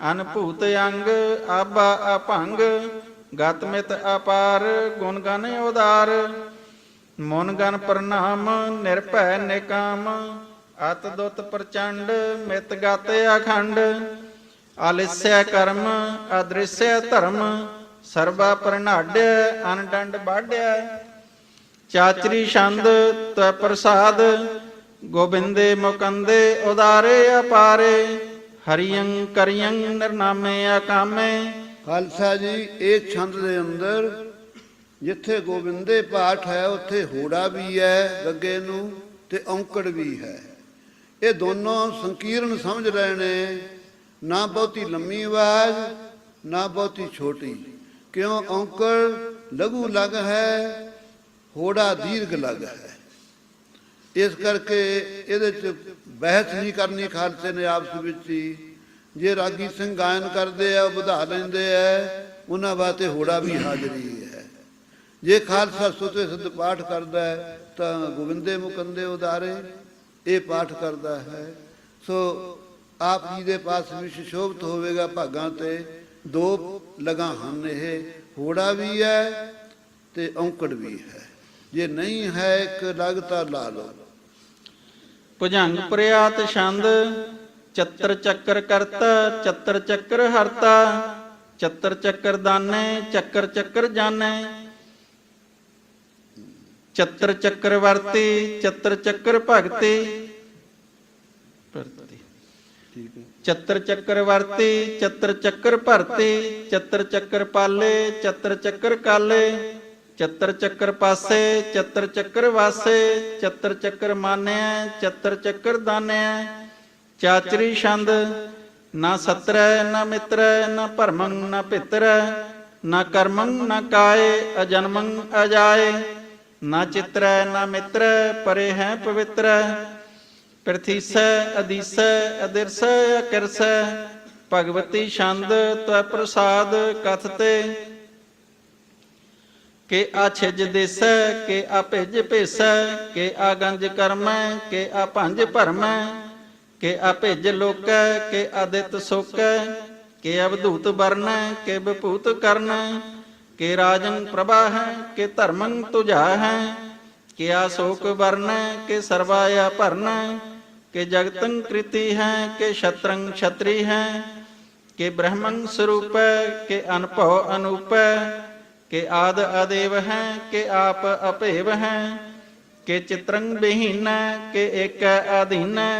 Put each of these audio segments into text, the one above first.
ਅਨਭੂਤ ਅੰਗ ਆਬਾ ਅਭੰਗ, ਗਤ ਮਿਤ ਅਪਾਰ, ਗੁਣ ਗਨ ਉਦਾਰ। ਮਨ ਗਨ ਪ੍ਰਣਾਮ, ਨਿਰਭੈ ਨਿਕਾਮ, ਅਤ ਦੁਤ ਪ੍ਰਚੰਡ, ਮਿਤ ਗਤ ਅਖੰਡ। ਆਲਿਸਯ ਕਰਮ ਅਦ੍ਰਿਸਯ ਧਰਮ, ਸਰਬਾ ਪ੍ਰਣਾਡਿਆ ਅਨਡੰਡ ਬਾਢਿਆ ਚਾਚਰੀ ਛੰਦ, ਤੈ ਪ੍ਰਸਾਦ, ਗੋਬਿੰਦੇ ਮੁਕੰਦੇ ਉਦਾਰੇ ਅਪਾਰੇ। ਹਰੀਯੰ ਕਰਿਯੰ ਨਿਰਨਾਮੇ ਅਕਾਮੇ ਖਾਲਸਾ ਜੀ, ਇਹ ਛੰਦ ਦੇ ਅੰਦਰ ਜਿੱਥੇ ਗੋਬਿੰਦੇ ਪਾਠ ਹੈ, ਉੱਥੇ ਹੋੜਾ ਵੀ ਹੈ, ਗੱਗੇ ਨੂੰ ਤੇ ਔਂਕੜ ਵੀ ਹੈ। ਇਹ ਦੋਨੋਂ ਸੰਕੀਰਨ ਸਮਝ ਰਹੇ ਨੇ ਨਾ ਬਹੁਤੀ ਲੰਮੀ ਆਵਾਜ਼, ਨਾ ਬਹੁਤੀ ਛੋਟੀ। ਕਿਉਂ? ਔਂਕੜ ਲਘੂ ਲਗ ਹੈ, ਹੋੜਾ ਦੀਰਘ ਲਗ ਹੈ। ਇਸ ਕਰਕੇ ਇਹਦੇ ਚ ਬਹਿਸ ਨਹੀਂ ਕਰਨੀ ਖਾਲਸੇ ਨੇ ਆਪਸ ਵਿੱਚ ਹੀ। ਜੇ ਰਾਗੀ ਸਿੰਘ ਗਾਇਨ ਕਰਦੇ ਆ, ਵਧਾ ਲੈਂਦੇ ਆ, ਉਹਨਾਂ ਵਾਸਤੇ ਹੋੜਾ ਵੀ ਹਾਜ਼ਰੀ ਹੈ। ਜੇ ਖਾਲਸਾ ਸੁਤੇ ਸਿੱਧ ਪਾਠ ਕਰਦਾ ਹੈ, ਤਾਂ ਗੋਬਿੰਦੇ ਮੁਕੰਦੇ ਉਦਾਰੇ, ਇਹ ਪਾਠ ਕਰਦਾ ਹੈ। ਸੋ ਆਪ ਜੀ ਦੇ ਪਾਸ ਵੀ ਸ਼ੋਭਤ ਹੋਵੇਗਾ ਭਾਗਾਂ ਤੇ, ਦੋ ਲਗਾ ਹਨ ਇਹ, ਹੋੜਾ ਵੀ ਹੈ ਤੇ ਔਂਕੜ ਵੀ ਹੈ। ਜੇ ਨਹੀਂ ਹੈ ਇੱਕ ਲਗਤਾਰ ਲਾ ਲਓ। ਭੁਜੰਗ ਪ੍ਰਿਆਤ ਛੰਦ ਚੱਤਰ ਚੱਕਰ ਕਰਤਾ ਚੱਤਰ ਚੱਕਰ ਹਰਤਾ ਚੱਤਰ ਚੱਕਰ ਦਾਨੇ ਚੱਕਰ ਚੱਕਰ ਜਾਣੇ। ਚੱਤਰ ਚੱਕਰ ਵਰਤੀ ਚੱਤਰ ਚੱਕਰ ਭਗਤੀ। ਚੱਤਰ ਚੱਕਰ ਵਰਤੀ ਚੱਤਰ ਚੱਕਰ ਭਰਤੀ ਚੱਤਰ ਚੱਕਰ ਪਾਲੇ ਚੱਤਰ ਚੱਕਰ ਕਾਲੇ। ਚਤਰ ਚੱਕਰ ਪਾਸੇ, ਚਤਰ ਚੱਕਰ ਵਾਸੇ, ਚਤਰ ਚੱਕਰ ਮਾਨਿਆ, ਚੱਤਰ ਚੱਕਰ ਦਾਨਿਆ। ਚਾਚਰੀ ਛੰਦ, ਨਾ ਸਤਰੈ, ਨਾ ਮਿੱਤਰੈ, ਨਾ ਭਰਮੰ ਨਾ ਭਿਤਰੈ ਨਾ ਕਰਮੰ ਨਾ ਕਾਏ ਅਜਨਮੰ ਅਜਾਏ। ਨਾ ਚਿਤਰੈ, ਨਾ ਮਿੱਤਰੈ, ਪਰੇ ਹੈ ਪਵਿੱਤਰੈ। ਪ੍ਰਥੀਸੈ ਅਦੀਸੈ ਅਦਿਰਸੈ ਅਕਿਰਸੈ। ਭਗਵਤੀ ਛੰਦ ਤੈ ਪ੍ਰਸਾਦ, ਕਥ ਤੇ ਕੇ ਆ ਛਿਜ ਦੇਸੈ, ਕੇ ਆ ਭਿਜ ਭੇਸੈ, ਕੇ ਆ ਗੰਜ ਕਰਮੈ, ਕੇ ਆ ਭੰਜ ਭਰਮੈ, ਕੇ ਆ ਭਿਜ ਲੋਕੈ, ਕੇ ਅਦਿਤ ਸੋਕੈ ਕੇ ਅਵਧੂਤ ਵਰਨੈ, ਕੇ ਵਿਭੂਤ ਕਰਨੈ, ਕੇ ਰਾਜੰ ਪ੍ਰਭਾ ਹੈ ਕੇ ਧਰਮੰ ਤੁਝਾ ਕੇ ਆ ਸ਼ੋਕ ਵਰਨੈ, ਕਿ ਸਰਵਾਇਆ ਭਰਨੈ, ਕਿ ਜਗਤੰ ਕ੍ਰਿਤੀ ਹੈ, ਕਿ ਛਤਰੰ ਛਤਰੀ ਹੈ, ਕਿ ਬ੍ਰਹਮੰ ਸਰੂਪੈ, ਕਿ ਅਨਭਉ ਅਨੂਪੈ ਕਿ ਆਦ ਅਦੇਵ ਹੈ ਕਿ ਆਪ ਅਭੇਵ ਹੈ ਕਿ ਚਿਤਰੰ ਬਹੀਨੈ ਕਿ ਏਕ ਅਧੀਨੈ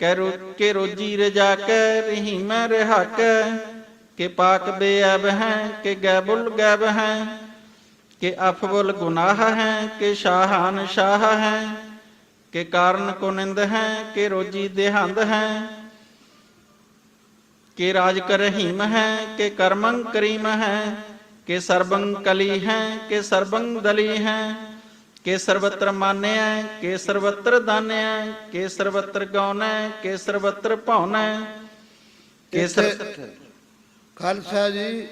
ਕਿ ਕਿ ਰੋਜੀ ਰਜਾ ਕੇ ਰਹੀਮੈ ਰਹਾਕੈ ਕਿ ਪਾਕ ਬੇਅਬ ਹੈ ਕਿ ਗੈਬੁਲ ਗੈਬ ਹੈ ਕਿ ਅਫਵਲ ਗੁਨਾਹ ਹੈ ਕਿ ਸ਼ਾਹਾਨ ਸ਼ਾਹ ਹੈ ਕਿ ਕਾਰਨ ਕੁਨਿੰਦ ਹੈ ਕਿ ਰੋਜੀ ਦੇਹੰਦ ਹੈ ਕਿ ਰਾਜ ਕਰ ਰਹੀਮ ਹੈ ਕਿ ਕਰਮੰ ਕਰੀਮ ਹੈ ਕਿ ਸਰਬੰ ਕਲੀ ਹੈ ਕਿ ਸਰਬੰ ਦਲੀ ਹੈ ਕਿ ਸਰਵਤਰ ਮਾਨਿਆ ਕਿ ਸਰਵਤਰ ਦਾਨਿਆ ਕਿ ਸਰਵਤਰ ਗਾਉਨੈ ਕਿ ਸਰਵਤਰ ਭਾਉਨੈ ਕਿ ਖਾਲਸਾ ਜੀ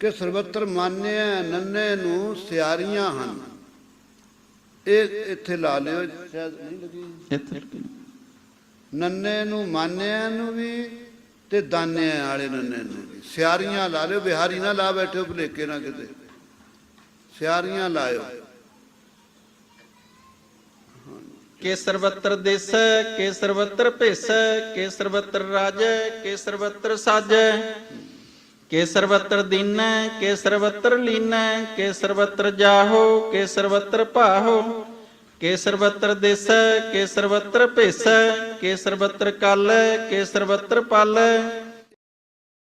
ਕਿ ਸਰਵਤਰ ਮਾਨਿਆ ਨੰਨੇ ਨੂੰ ਸਿਆਰੀਆਂ ਹਨ। ਇਹ ਇੱਥੇ ਲਾ ਲਿਓ ਸ਼ਾਇਦ ਨਹੀਂ ਲੱਗੀ। ਇੱਥੇ ਨੰਨੇ ਨੂੰ ਮਾਨਿਆ ਨੂੰ ਵੀ ਤੇ ਦਾਨਿਆਂ ਵਾਲੇ ਨੰਨੇ ਨੂੰ ਸਿਆਰੀਆਂ ਲਾ ਲਿਓ, ਬਿਹਾਰੀ ਨਾ ਲਾ ਬੈਠਿਓ ਭੁਲੇਕੇ ਨਾ ਕਿਤੇ। ਸਿਆਰੀਆਂ ਲਾਇਓ। ਕੇ ਸਰਵਤਰ ਦੇਸੈ ਕੇ ਸਰਵਤਰ ਭੇਸੈ ਕੇ ਸਰਵਤਰ ਰਾਜੈ ਕੇ ਸਰਵਤਰ ਸਾਜੈ। ਕੇ ਸਰਵਤਰ ਦੀਨੈ ਕੇ ਸਰਵਤਰ ਲੀਨੈ ਕੇ ਸਰਵਤਰ ਜਾਹੋ ਕੇ ਸਰਵਤਰ ਭਾਹੋ। ਕੇ ਸਰਵਤਰ ਦੇਸੈ ਕੇ ਸਰਵਤਰ ਭੇਸ ਕੇ ਸਰਵਤਰ ਕਾਲੈ ਕੇ ਸਰਵਤਰ ਪਾਲੈ।